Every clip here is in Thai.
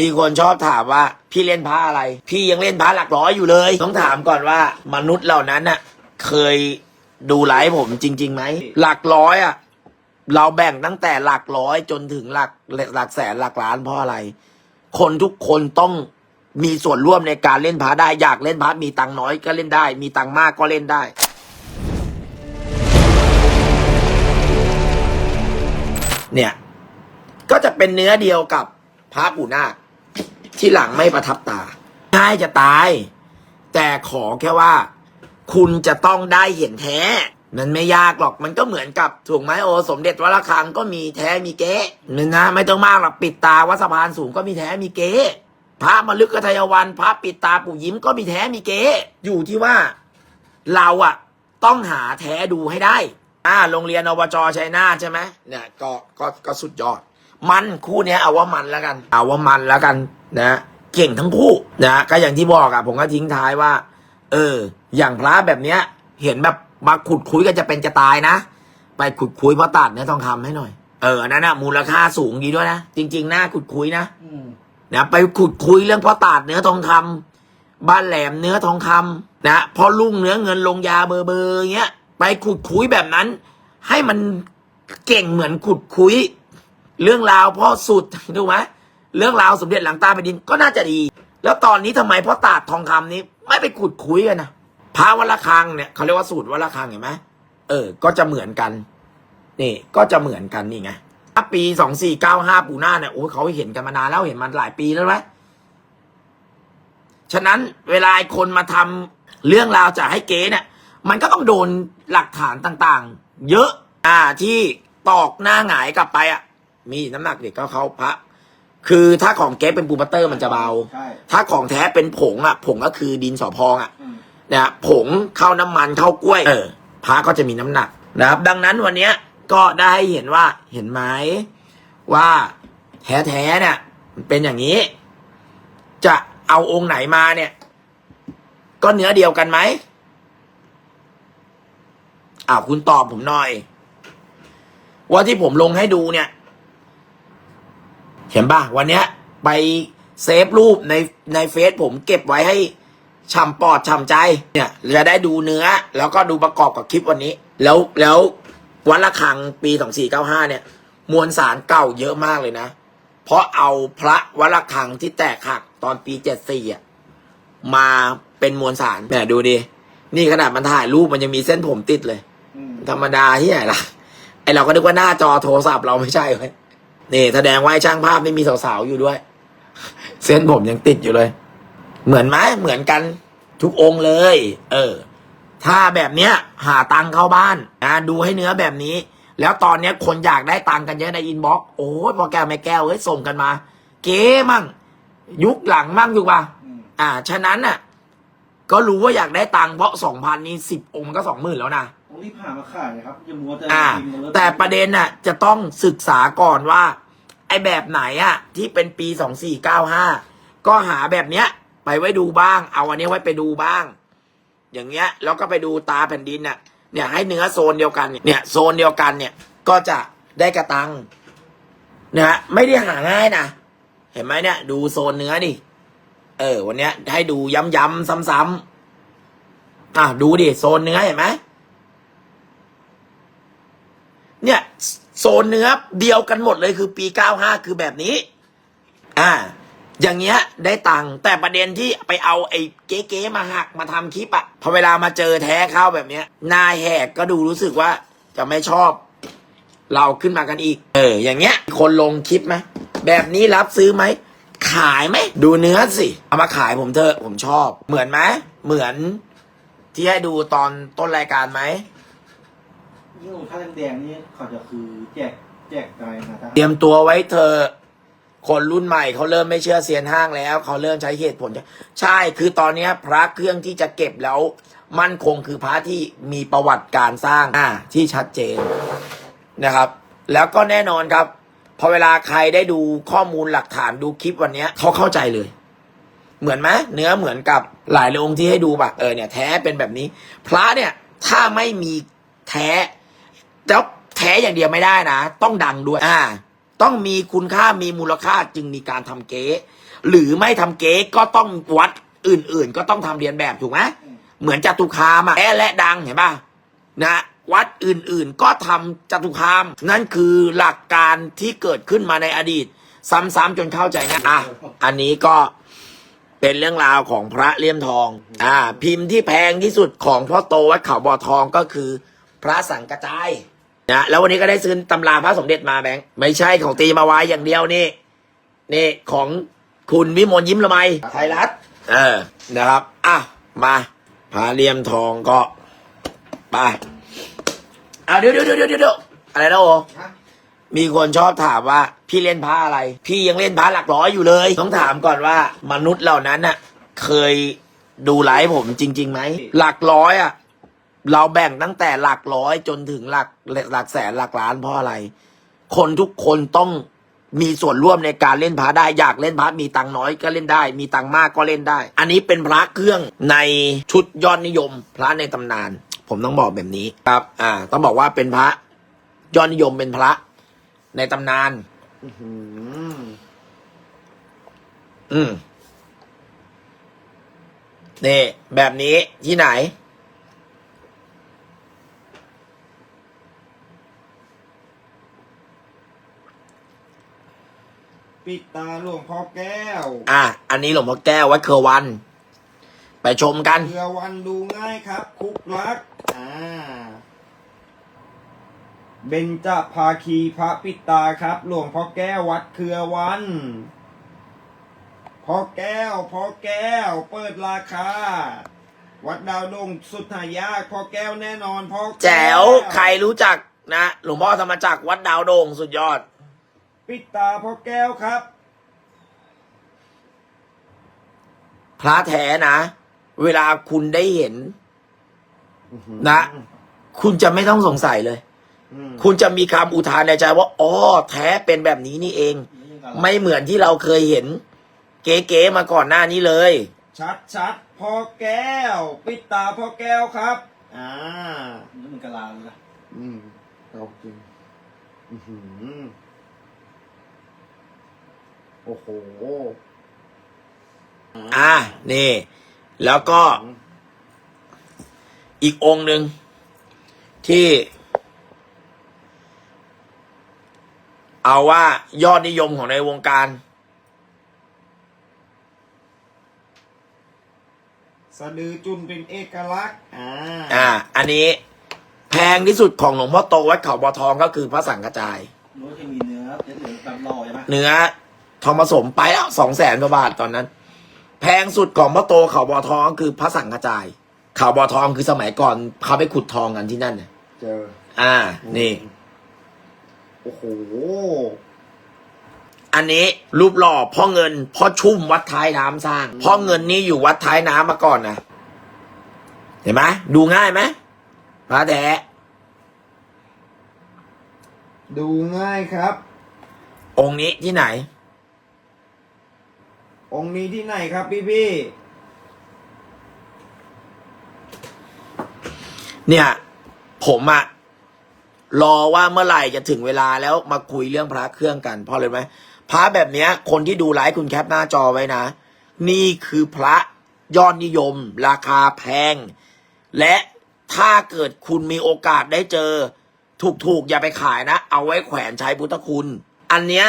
มีคนชอบถามว่าพี่เล่นพระอะไร พี่ยังเล่นพระหลักร้อยอยู่เลย ต้องถามก่อนว่ามนุษย์เหล่านั้นน่ะ เคยดูไลฟ์ผมจริงๆไหมหลักร้อยอะเราแบ่งตั้งแต่หลักร้อยจนถึงหลักหลักแสนหลักล้านเพราะอะไร คนทุกคนต้องมีส่วนร่วมในการเล่นพระได้อยากเล่นพระมีตังค์น้อยก็เล่นได้ มีตังค์มากก็เล่นได้เนี่ย ก็จะเป็นเนื้อเดียวกับพระปู่นาค ที่หลังไม่ประทับตาง่ายจะตาย แต่ขอแค่ว่า คุณจะต้องได้เห็นแท้ มันไม่ยากหรอกมันก็เหมือนกับถูกไหมโอ สมเด็จวัดระฆังก็มีแท้มีเก๊นี่นะ ไม่ต้องมากหรอกปิดตาวัดสะพานสูงก็มีแท้มีเก๊พระมลึกกทายวันพระปิดตาปู่ยิ้มก็มีแท้มีเก๊อยู่ที่ว่า เราอะต้องหาแท้ดูให้ได้ อ่า โรงเรียนอบจชัยนาใช่ไหมเนี่ยก็ก็ก็สุดยอด มันคู่เนี้ยเอาว่ามันแล้วกัน เอาว่ามันแล้วกัน นะเก่งทั้งคู่นะก็อย่างที่บอกอะผมก็ทิ้งท้ายว่า เออ อย่างพระแบบเนี้ย เห็นแบบมาขุดคุยก็จะเป็นจะตายนะ ไปขุดคุยเพราะตัดเนื้อทองคำให้หน่อย เอออันนั้นอะมูลค่าสูงดีด้วยนะ จริงๆน่าขุดคุยนะอืมนะไปขุดคุยเรื่องพ่อตาดเนื้อทองคำบ้านแหลมเนื้อทองคำนะพอลุ่งเนื้อเงินลงยาเบอร์เบอร์เงี้ย ไปขุดคุยแบบนั้น ให้มันเก่งเหมือนขุดคุย เรื่องราวพ่อสุดถูกไหม เรื่องราวสมเด็จหลังตาแผ่นดินก็น่าจะดี แล้วตอนนี้ทำไมพ่อตาดทองคำนี้ ไม่ไปขุดคุยกันนะพระวัลคังเนี่ยเขาเรียกว่าสูตรวัลคังเห็นไหมเออ ก็จะเหมือนกัน นี่ก็จะเหมือนกันนี่ไงถ้าปีสองสี่เก้าห้าปูหน้าเนี่ยโอ้เขาเห็นกันมานานแล้วเห็นมันหลายปีแล้วไหมฉะนั้นเวลาคนมาทำเรื่องราวจะให้เก๋เนี่ย มันก็ต้องโดนหลักฐานต่างๆ เยอะ อ่าที่ตอกหน้าหงายกลับไปอะ มีน้ำหนักเด็กก็เขาพระ คือถ้าของเก๊เป็นปูปัตเตอร์มันจะเบา ใช่ ถ้าของแท้เป็นผงอะ ผงก็คือดินสอพองอะอืม นะผงเข้าน้ำมันเข้ากล้วย เออพระก็จะมีน้ำหนักนะครับ ดังนั้นวันเนี้ยก็ได้ให้เห็นว่าเห็นไหมว่าแท้ๆเนี่ยมันเป็นอย่างนี้ จะเอาองค์ไหนมาเนี่ย ก็เนื้อเดียวกันไหมอ้าวคุณตอบผมหน่อย ว่าที่ผมลงให้ดูเนี่ย เห็นป่ะวันเนี้ย ไปเซฟรูปในในเฟซผมเก็บไว้ให้ฉ่ำปอดฉ่ำใจเนี่ยจะได้ดูเนื้อ แล้วก็ดูประกอบกับคลิปวันนี้ แล้วแล้ววันละครังปีสองสี่เก้าห้าเนี่ย มวลสารเก่าเยอะมากเลยนะ เพราะเอาพระวัดละครังที่แตกหักตอนปีเจ็ดสี่อะมาเป็นมวลสารแหมดูดินี่ขนาดมันถ่ายรูปมันยังมีเส้นผมติดเลยอืมธรรมดาที่ไหนล่ะไอเราก็นึกว่าหน้าจอโทรศัพท์เราไม่ใช่เว้ย นี่แสดงว่าไอ้ช่างภาพไม่มีสาวๆอยู่ด้วย เส้นผมยังติดอยู่เลย เหมือนไหมเหมือนกันทุกองค์เลย เออ ถ้าแบบเนี้ย หาตังค์เข้าบ้านนะดูให้เนื้อแบบนี้ แล้วตอนเนี้ยคนอยากได้ตังค์กันเยอะในอินบ็อกซ์โอ้ยพอแก้วแม่แก้วเอ้ยส่งกันมา เก๋มั่ง ยุคหลังมั่งอยู่ป่ะอืมอ่า ฉะนั้นน่ะ ก็รู้ว่าอยากได้ตังค์เพราะสองพันนี่สิบองค์มันก็สองหมื่นแล้วนะต้องรีบหามาขายนะครับอย่ามัวแต่อ่าพิมพ์กันเลยแต่ประเด็นน่ะ จะต้องศึกษาก่อนว่าไอแบบไหนอะที่เป็นปีสองสี่เก้าห้าก็หาแบบเนี้ย ไปไว้ดูบ้าง เอาอันนี้ไว้ไปดูบ้าง อย่างเงี้ย แล้วก็ไปดูตาแผ่นดินน่ะ เนี่ยให้เนื้อโซนเดียวกันเนี่ยเนี่ยโซนเดียวกันเนี่ย ก็จะได้กระตังนะฮะไม่ได้หาง่ายนะเห็นไหมเนี่ย ดูโซนเนื้อดิเออ วันเนี้ยให้ดูย้ำๆซ้ำๆอะดูดิโซนเนื้อเห็นไหมเนี่ย โซนเนื้อเดียวกันหมดเลยคือปี 95 คือแบบนี้ อ่า อย่างเงี้ยได้ตังค์แต่ประเด็นที่ไปเอาไอ้เก๊ๆมาหักมาทำคลิปอะพอเวลามาเจอแท้เข้าแบบเนี้ยนายแหกก็ดูรู้สึกว่าจะไม่ชอบ เราขึ้นมากันอีก เออ อย่างเงี้ย คนลงคลิปไหมแบบนี้รับซื้อไหมขายไหมดูเนื้อสิ เอามาขายผมเถอะผมชอบ เหมือนไหมเหมือนที่ให้ดูตอนต้นรายการไหม ยิ่งถ้าแดงๆนี่เขาจะคือแจกแจกอะไรนะท่านเตรียมตัวไว้เธอะคนรุ่นใหม่เขาเริ่มไม่เชื่อเซียนห้างแล้ว เขาเริ่มใช้เหตุผล ใช่คือตอนเนี้ยพระเครื่องที่จะเก็บแล้ว มั่นคงคือพระที่มีประวัติการสร้างอ่าที่ชัดเจนนะครับ แล้วก็แน่นอนครับพอเวลาใครได้ดูข้อมูลหลักฐานดูคลิปวันเนี้ยเขาเข้าใจเลย เหมือนไหมเนื้อเหมือนกับหลายองค์ที่ให้ดูแบบเออเนี่ยแท้เป็นแบบนี้ พระเนี่ยถ้าไม่มีแท้ แล้วแท้อย่างเดียวไม่ได้นะ ต้องดังด้วยอ่าต้องมีคุณค่ามีมูลค่าจึงมีการทำเก๊หรือไม่ทำเก๊ก็ต้องวัดอื่น ๆ ก็ต้องทำเรียนแบบถูกไหมเหมือนจตุคามอะแอะและดังเห็นป่ะนะวัดอื่นๆ ก็ทำจตุคาม นั่นคือหลักการที่เกิดขึ้นมาในอดีต ซ้ำๆจนเข้าใจง่ายอะอันนี้ก็เป็นเรื่องราวของพระเลี่ยมทอง อ่า พิมพ์ที่แพงที่สุดของพ่อโตวัดเขาบ่อทองก็คือ พระสังกระจาย นะแล้ววันนี้ก็ได้ซื้อตำราพระสมเด็จมาแบงค์ไม่ใช่ของตีมาไว้อย่างเดียวนี่นี่ของคุณวิมลยิ้มละไมไทยรัฐ เออนะครับอะมาพาเลี่ยมทองก็ไปอะเดี๋ยวเดี๋ยวเดี๋ยวเดี๋ยวเดี๋ยวอะไรนะโอฮะมีคนชอบถามว่า พี่เล่นพระอะไร พี่ยังเล่นพระหลักร้อยอยู่เลย ต้องถามก่อนว่ามนุษย์เหล่านั้นน่ะ เคยดูไลฟ์ผมจริงๆไหมหลักร้อยอะ เราแบ่งตั้งแต่หลักร้อยจนถึงหลักหลักแสนหลักล้านเพราะอะไร คนทุกคนต้องมีส่วนร่วมในการเล่นพระได้อยากเล่นพระมีตังค์น้อยก็เล่นได้ มีตังค์มากก็เล่นได้ อันนี้เป็นพระเครื่องในชุดยอดนิยม พระในตำนาน ผมต้องบอกแบบนี้ครับ อ่า ต้องบอกว่าเป็นพระยอดนิยมเป็นพระ ในตำนานอื้อหืออืมนี่แบบนี้ที่ไหน ปิดตาหลวงพ่อแก้ว อะ อันนี้หลวงพ่อแก้ววัดเครือวัน ไปชมกันเรือวันดูง่ายครับ คุกรัก อ่า เบญจภาคีพระปิดตาครับ หลวงพ่อแก้ววัดเครือวันพ่อแก้วพ่อแก้ว เปิดราคา วัดดาวดงสุดหายากพ่อแก้วแน่นอนพ่อก้แจ๋ว ใครรู้จักนะ หลวงพ่อธรรมจักรวัดดาวโด่งสุดยอด ปิดตาพ่อแก้วครับ พระแท้นะ เวลาคุณได้เห็นนะ คุณจะไม่ต้องสงสัยเลยอืมคุณจะมีคำอุทานในใจว่าอ๋อแท้เป็นแบบนี้นี่เอง ไม่เหมือนที่เราเคยเห็น เก๋ๆมาก่อนหน้านี้เลย ชัดชัดพ่อแก้ว ปิดตาพ่อแก้วครับ อ่านี่มันกะลาเลยนะอืมเอาจริง อือหือ โอ้โห อ่า นี่ แล้วก็อีกองค์หนึ่งที่ เอาว่ายอดนิยมของในวงการ สะดือจุนเป็นเอกลักษณ์ อ่า อ่า อันนี้แพงที่สุดของหลวงพ่อโตวัดเขาบอทองก็คือพระสังกระจายรู้ว่าจะมีเนื้อเนื้อเหลืองแบบรอใช่ไหมเนื้อ ทองผสมไปแล้วสองแสนกว่าบาทตอนนั้น แพงสุดของพ่อโตเขาบอทองก็คือพระสังกระจาย เขาบอทองคือสมัยก่อนเขาไปขุดทองกันที่นั่นน่ะเจอ อ่า นี่ โอ้โห อันนี้รูปหล่อพ่อเงินพ่อชุ่มวัดท้ายน้ำสร้าง พ่อเงินนี่อยู่วัดท้ายน้ำมาก่อนนะเห็นไหมดูง่ายไหมพระแท้ดูง่ายครับ องค์นี้ที่ไหน องค์นี้ที่ไหนครับพี่พี่เนี่ย ผมอะรอว่าเมื่อไหร่จะถึงเวลาแล้วมาคุยเรื่องพระเครื่องกันเพราะเลยไหมพระแบบเนี้ย คนที่ดูไลฟ์คุณแคปหน้าจอไว้นะ นี่คือพระยอดนิยม ราคาแพง และถ้าเกิดคุณมีโอกาสได้เจอ ถูกๆ อย่าไปขายนะ เอาไว้แขวนใช้พุทธคุณ อันเนี้ย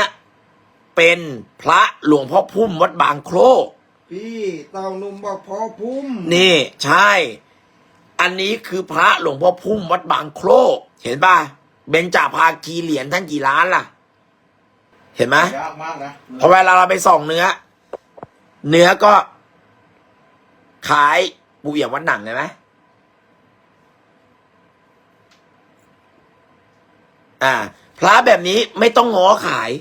เป็นพระหลวงพ่อพุ่มวัดบางโครกพี่เต่าหนุ่มบอกพอพุ่มนี่ใช่ อันนี้คือพระหลวงพ่อพุ่มวัดบางโครกเห็นป่ะเบญจภาคีเหรียญท่านกี่ล้านล่ะ เห็นไหมยากมากนะพอเวลาเราไปส่องเนื้อ เนื้อก็ ขายปูเอี่ยมวัดหนังเห็นไหมอ่า พระแบบนี้ไม่ต้องง้อขาย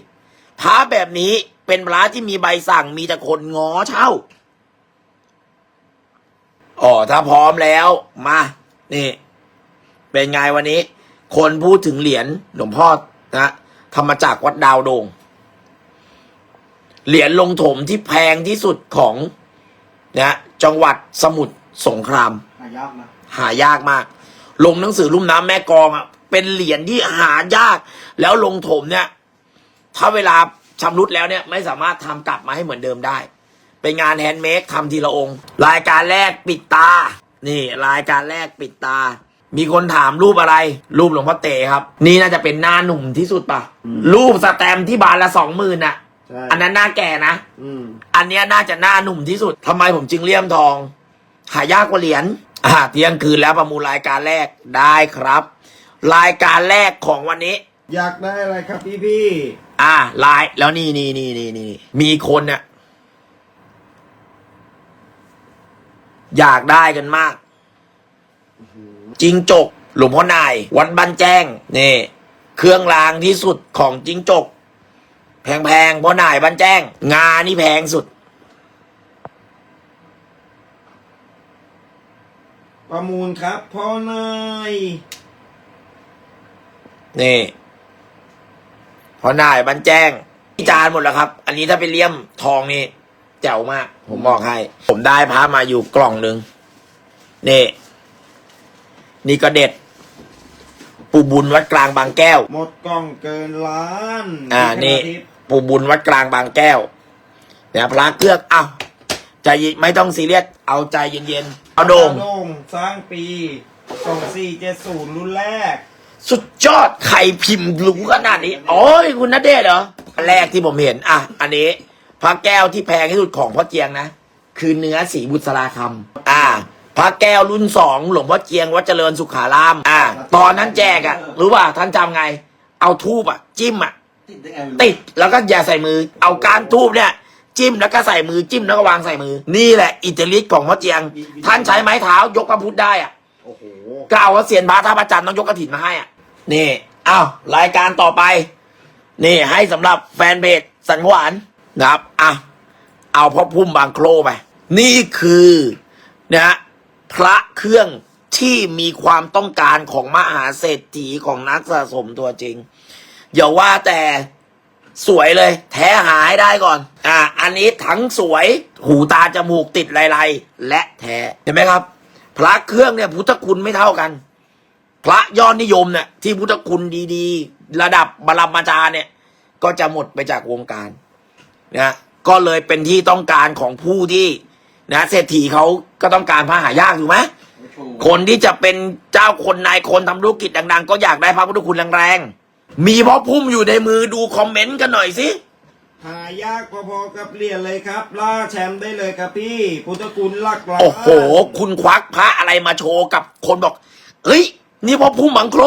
พระแบบนี้เป็นพระที่มีใบสั่งมีแต่คนง้อเช่าอ๋อถ้าพร้อมแล้ว มา นี่ เป็นไงวันนี้ คนพูดถึงเหรียญหลวงพ่อนะธรรมจักรวัดดาวโดง เหรียญลงถมที่แพงที่สุดของนะจังหวัดสมุทรสงคราม หายากนะหายากมาก ลงหนังสือลุ่มน้ำแม่กลองอะ เป็นเหรียญที่หายาก แล้วลงถมเนี่ย ถ้าเวลาชำรุดแล้วเนี่ยไม่สามารถทำกลับมาให้เหมือนเดิมได้ เป็นงานแฮนด์เมดทำทีละองค์ รายการแรกปิดตา นี่ รายการแรกปิดตา มีคนถามรูปอะไร รูปหลวงพ่อเต๋ครับ นี่น่าจะเป็นหน้าหนุ่มที่สุดปะรูปสแตมป์ที่บานละสองหมื่นน่ะใช่อันนั้นหน้าแก่นะอืมอันเนี้ยน่าจะหน้าหนุ่มที่สุดทำไมผมจึงเลี่ยมทอง หายากกว่าเหรียญอ่าเที่ยงคืนแล้วประมูลรายการแรกได้ครับ รายการแรกของวันนี้ อยากได้อะไรครับพี่พี่ อ่าลายแล้วนี่นี่นี่นี่นี่มีคนเนี่ยอยากได้กันมากจิงจก หลวงพ่อนาย วัดบ้านแจ้งนี่เครื่องรางที่สุดของจิงจก แพงๆเพราะนายบ้านแจ้ง งานี่แพงสุด ประมูลครับพ่อนายนี่ พอนายบันแจ้งพิจารณ์หมดแล้วครับ อันนี้ถ้าไปเลี่ยมทองนี่แจ๋วมาก ผมบอกให้ ผมได้พามาอยู่กล่องหนึ่งนี่นี่ก็เด็ด ปูบุญวัดกลางบางแก้ว หมดกล่องเกินล้านอ่านี่พี่ธทิพย์ปูบุญวัดกลางบางแก้วเนี่ยพระเครื่องเอาใจเย็นไม่ต้องซีเรียสเอาใจเย็นๆเอาโด่งโด่งสร้างปีสองสี่เจ็ดศูนย์รุ่นแรก สุดยอดใครพิมพ์รู้ขนาดนี้ โอ้ยคุณนเดชน์เหรออันแรกที่ผมเห็น อะ อันนี้พระแก้วที่แพงที่สุดของพ่อเจียงนะ คือเนื้อสีบุษราคำอ่าพระแก้วรุ่นสองหลวงพ่อเจียงวัดเจริญสุขาราม อ่า ตอนนั้นแจกอะ รู้ป่ะท่านจำไง เอาทูบอะ จิ้มอะ ติดได้ไงไม่รู้ติดแล้วก็อย่าใส่มือ เอาการทูบเนี่ย จิ้มแล้วก็ใส่มือจิ้มแล้วก็วางใส่มือ นี่แหละอิตาลีของพ่อเจียง ท่านใช้ไม้เท้ายกพระพุทธได้อะโอ้โห กล่าวว่าเสียนพระท่าประจันทร์ต้องยกกระถินมาให้อะ นี่อ้าวรายการต่อไป นี่ให้สำหรับแฟนเพจสันขวานนะครับอะเอาพ่อพุ่มบางโครไป นี่คือนะฮะพระเครื่องที่มีความต้องการของมหาเศรษฐีของนักสะสมตัวจริง อย่าว่าแต่สวยเลย แท้หายได้ก่อน อะอันนี้ทั้งสวยหูตาจมูกติดลายๆและแท้เห็นไหมครับ พระเครื่องเนี่ยพุทธคุณไม่เท่ากัน พระยอดนิยมเนี่ยที่พุทธคุณดีๆ ระดับบรมาจารย์เนี่ย ก็จะหมดไปจากวงการนะก็เลยเป็นที่ต้องการของผู้ที่นะเศรษฐีเขาก็ต้องการพระหายากถูกไหมไม่โชว์คนที่จะเป็นเจ้าคนนายคนทำธุรกิจดัง ๆ ก็อยากได้พระพุทธคุณแรงๆมีพ่อพุ่มอยู่ในมือดูคอมเมนต์กันหน่อยสิหายากพอๆกับเหรียญเลยครับ ล่าแชมป์ได้เลยครับพี่พุทธคุณหลักล้านโอ้โห คุณควักพระอะไรมาโชว์กับคนบอกเฮ้ย นี่พ่อพุ่มบังโคร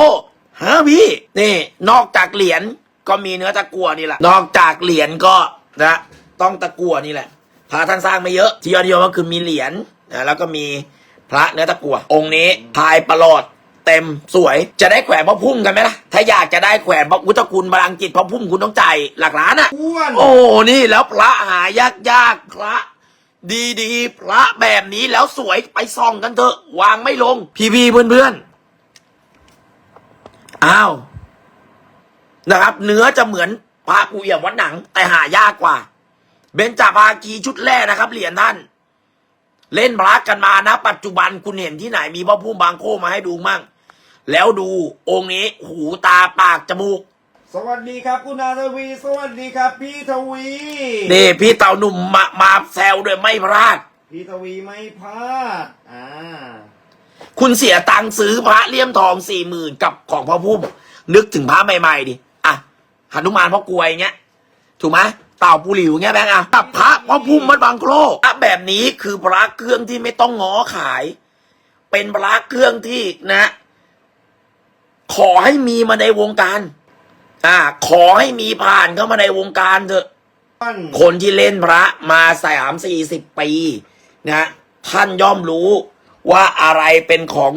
ฮะพี่นี่ นอกจากเหรียญก็มีเนื้อตะกั่วนี่แหละนอกจากเหรียญก็นะต้องตะกั่วนี่แหละพระท่านสร้างไม่เยอะที่ยอดนิยมก็คือมีเหรียญนะแล้วก็มีพระเนื้อตะกั่วองค์นี้พายประหลอดเต็มสวยจะได้แขวนพ่อพุ่มกันไหมล่ะ ถ้าอยากจะได้แขวนพระพุทธคุณบาลังจิตพ่อพุ่มคุณต้องจ่ายหลักล้านอะอ้วนโอ้นี่แล้วพระหายากยากๆพระ ดีๆพระแบบนี้แล้วสวยไปส่องกันเถอะ วางไม่ลง พี่ๆเพื่อนๆอ้าวนะครับ เนื้อจะเหมือนพระกูเอี่ยมวัดหนัง แต่หายากกว่า เบญจภาคีชุดแรกนะครับ เหรียญท่าน เล่นพระกันมานะ ปัจจุบันคุณเห็นที่ไหนมีพระพุ่มบางโคมาให้ดูมั่ง แล้วดูองค์นี้หูตาปากจมูก สวัสดีครับคุณอาทวี สวัสดีครับ พี่ทวี นี่พี่เต่าหนุ่มมามาแซวด้วยไม่พลาด พี่ทวีไม่พลาด อ่า คุณเสียตังค์ซื้อพระเลี่ยมทองสี่หมื่นกับของพ่อพุ่ม นึกถึงพระใหม่ๆดิอะหนุมานพ่อกลวยอย่างเงี้ย ถูกไหมเต่าปูหลิวเงี้ยแบงค์อะกับพระพ่อพุ่มมันบางโครพระแบบนี้คือพระเครื่องที่ไม่ต้องง้อขาย เป็นพระเครื่องที่นะ ขอให้มีมาในวงการ อ่า ขอให้มีผ่านเข้ามาในวงการเถอะคนที่เล่นพระมาสามสี่สิบปีนะท่านย่อมรู้ ว่าอะไรเป็นของ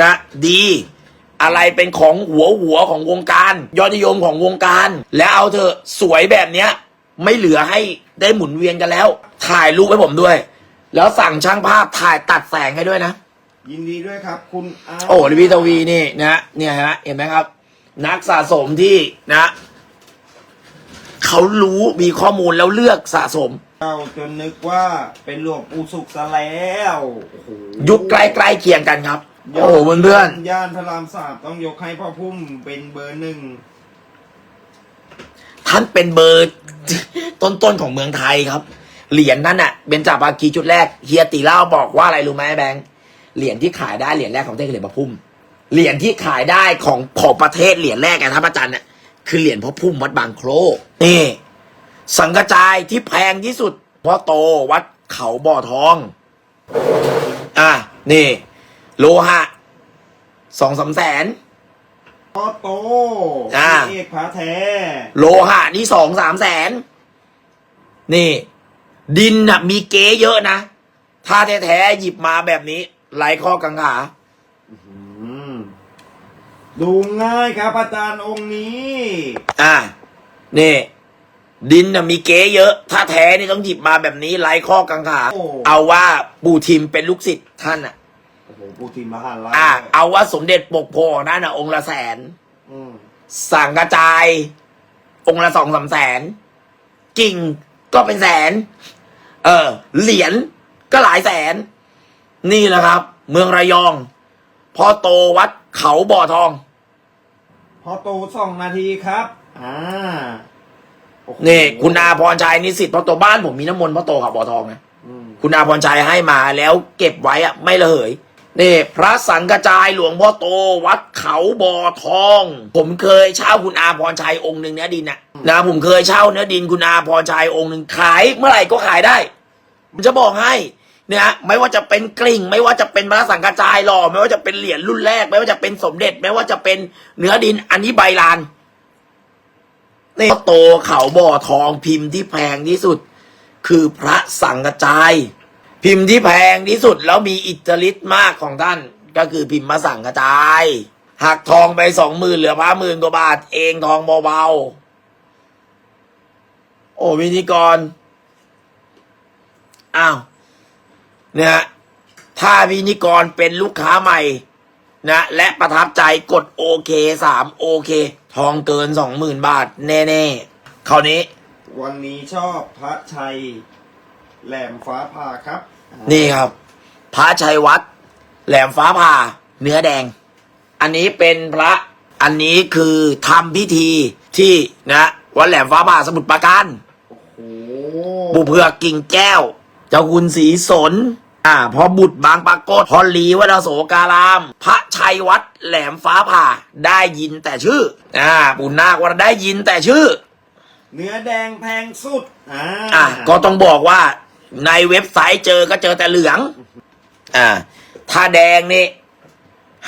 นะดี อะไรเป็นของหัวหัวของวงการ ยอดนิยมของวงการ แล้วเอาเถอะสวยแบบเนี้ย ไม่เหลือให้ได้หมุนเวียนกันแล้ว ถ่ายรูปให้ผมด้วย แล้วสั่งช่างภาพถ่ายตัดแสงให้ด้วยนะ ยินดีด้วยครับ คุณอาโอ้ดิพี่ทวีนี่นะเนี่ยฮะเห็นไหมครับ นักสะสมที่นะเขารู้มีข้อมูลแล้วเลือกสะสม เจ้าจนนึกว่าเป็นหลวงปู่สุขซะแล้วโอ้โหยุคใกล้ๆเคียงกันครับ โอ้โหเพื่อนย่านพระรามสามต้องยกให้พ่อพุ่มเป็นเบอร์หนึ่งๆท่านเป็นเบอร์ ต้นๆของเมืองไทยครับ เหรียญนั่นน่ะเบญจภาคีชุดแรกเฮียตีเล่าบอกว่าอะไรรู้ไหมแบงค์เหรียญที่ขายได้เหรียญแรกของประเทศคือเหรียญพระพุ่ม เหรียญที่ขายได้ของของประเทศเหรียญแรกอะท่านอาจารย์เนี่ยคือเหรียญพระพุ่มวัดบางโครนี่ สังกจายที่แพงที่สุดพ่อโตวัดเขาบ่อทอง อะ นี่ โลหะสองสามแสน พ่อโตอ่าพี่เอกพระแท้ โลหะนี่สองสามแสน นี่ ดินน่ะ มีเก๊เยอะนะ ถ้าแท้ๆหยิบมาแบบนี้ไร้ข้อกังขา อืม ดูง่ายครับอาจารย์องค์นี้ อะ นี่ ดินน่ะมีเก๊เยอะ ถ้าแท้นี่ต้องหยิบมาแบบนี้ไร้ข้อกังขา โอ้ เอาว่าปู่ทิมเป็นลูกศิษย์ท่านอะ โอ้โหปูทิมมหาลัยอะ เอาว่าสมเด็จปกโพนั่นน่ะ องค์ละแสน อืมสั่งกระจาย องค์ละสองสามแสน กิ่งก็เป็นแสน เออ เหรียญก็หลายแสน นี่แหละครับ เมืองระยอง พอโตวัดเขาบ่อทองพ่อโตสองนาทีครับ อ่าโอ้โห นี่ คุณอาพรชัยนิสิตพอโตบ้านผมมีน้ำมนต์พอโตขับบ่อทองนะอืมคุณอาพรชัยให้มาแล้วเก็บไว้อะไม่ระเหยนี่พระสังกระจายหลวงพ่อโตวัดเขาบ่อทอง ผมเคยเช่าคุณอาพรชัยองค์หนึ่งเนื้อดินนะนะผมเคยเช่าเนื้อดินคุณอาพรชัยองค์หนึ่งขายเมื่อไหร่ก็ขายได้ผมจะบอกให้เนี่ยไม่ว่าจะเป็นกลิ่ง ไม่ว่าจะเป็นพระสังกระจายหล่อไม่ว่าจะเป็นเหรียญรุ่นแรก ไม่ว่าจะเป็นสมเด็จ ไม่ว่าจะเป็นเนื้อดินอันนี้ใบลาน นี่โตเขาบ่อทองพิมพ์ที่แพงที่สุด คือพระสังกระจาย พิมพ์ที่แพงที่สุดแล้วมีอิทธิฤทธิ์มากของท่าน ก็คือพิมพ์มาสั่งกระจายหักทองไปสองหมื่นเหลือพระหมื่นกว่าบาท เองทองเบาๆโอ้วินิกรอ้าวเนี่ยถ้าวินิกรเป็นลูกค้าใหม่นะและประทับใจกดโอเคสามโอเค ทองเกินสองหมื่นบาท แน่ๆคราวนี้ วันนี้ชอบพระชัย แหลมฟ้าผ่าครับนี่ครับ พระชัยวัด แหลมฟ้าผ่า เนื้อแดง อันนี้เป็นพระอันนี้คือทำพิธีที่นะวัดแหลมฟ้าผ่าสมุทรปราการโอ้โห บุเพือกกิ่งแก้ว เจ้าคุณศรีสน อ่าพอบุตรบางปรากฏพอลีวัดโสการาม พระชัยวัดแหลมฟ้าผ่าได้ยินแต่ชื่อ อ่าปุณนาคว่าได้ยินแต่ชื่อ เนื้อแดงแพงสุด อ่าอะก็ต้องบอกว่าในเว็บไซต์เจอก็เจอแต่เหลือง อ่า ถ้าแดงนี่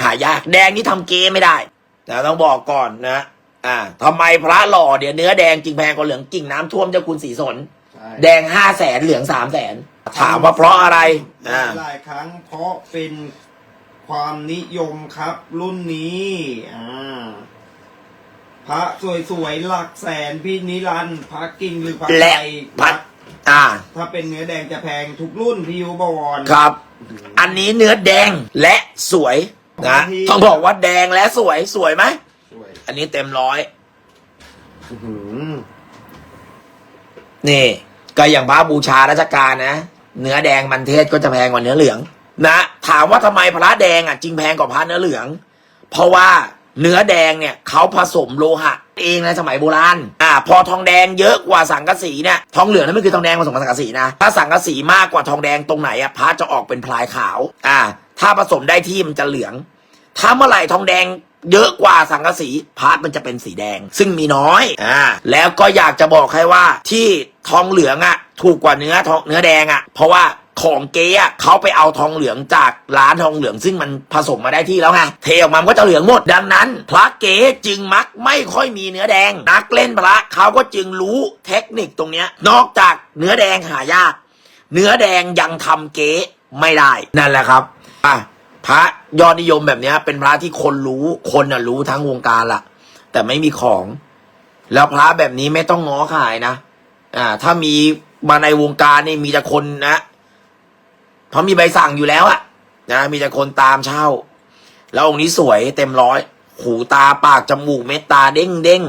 หายากแดงนี่ทำเกมไม่ได้นะต้องบอกก่อนนะ อ่าทำไมพระหล่อเดี๋ยวเนื้อแดงจริงแพงกว่าเหลืองกิ่งน้ำท่วมเจ้าคุณสีสน ใช่ แดงห้าแสนเหลืองสามแสน ถามว่าเพราะอะไรอ่าหลายครั้งเพราะเป็นความนิยมครับรุ่นนี้อ่าพระสวยๆหลักแสนพี่นิรันดร์พระกิ่งหรือพระและไทยพัดอ่า ถ้าเป็นเนื้อแดงจะแพงทุกรุ่นพี่ยูบวร ครับ อันนี้เนื้อแดงและสวยนะที่ ต้องบอกว่าแดงและสวยสวยไหมสวยอันนี้เต็มร้อยอื้อหือนี่ ก็อย่างพระบูชาราชการนะ เนื้อแดงมันเทศก็จะแพงกว่าเนื้อเหลือง นะถามว่าทำไมพระแดงอะจึงแพงกว่าพระเนื้อเหลือง เพราะว่าเนื้อแดงเนี่ยเขาผสมโลหะเองในสมัยโบราณ อ่า พอทองแดงเยอะกว่าสังกะสีเนี่ย ทองเหลืองนั่นไม่คือทองแดงผสมกับสังกะสีนะ ถ้าสังกะสีมากกว่าทองแดงตรงไหนอะพระจะออกเป็นพลายขาว อ่า ถ้าผสมได้ที่มันจะเหลือง ถ้าเมื่อไหร่ทองแดง เยอะกว่าสังกะสีพาร์ทมันจะเป็นสีแดง ซึ่งมีน้อยอ่าแล้วก็อยากจะบอกให้ว่าที่ทองเหลืองอะ่ะถูกกว่าเนื้อทองเนื้อแดงอะ่ะ เพราะว่าของเก๊อะเขาไปเอาทองเหลืองจากร้านทองเหลืองซึ่งมันผสมมาได้ที่แล้วไงเทออกมามันก็จะเหลืองหมดดังนั้น พระเก๊จึงมักไม่ค่อยมีเนื้อแดง นักเล่นพระเขาก็จึงรู้เทคนิคตรงเนี้ย นอกจากเนื้อแดงหายาก เนื้อแดงยังทำเก๊ไม่ได้นั่นแหละครับอะ พระยอดนิยมแบบนี้เป็นพระที่คนรู้คนน่ะรู้ทั้งวงการละแต่ไม่มีของ แล้วพระแบบนี้ไม่ต้องง้อขายนะอ่า ถ้ามีมาในวงการนี่มีแต่คนนะเพราะมีใบสั่งอยู่แล้วอะนะมีแต่คนตามเช่า แล้วองค์นี้สวยเต็มร้อย หูตาปากจมูกเม็ดตาเด้งเด้ง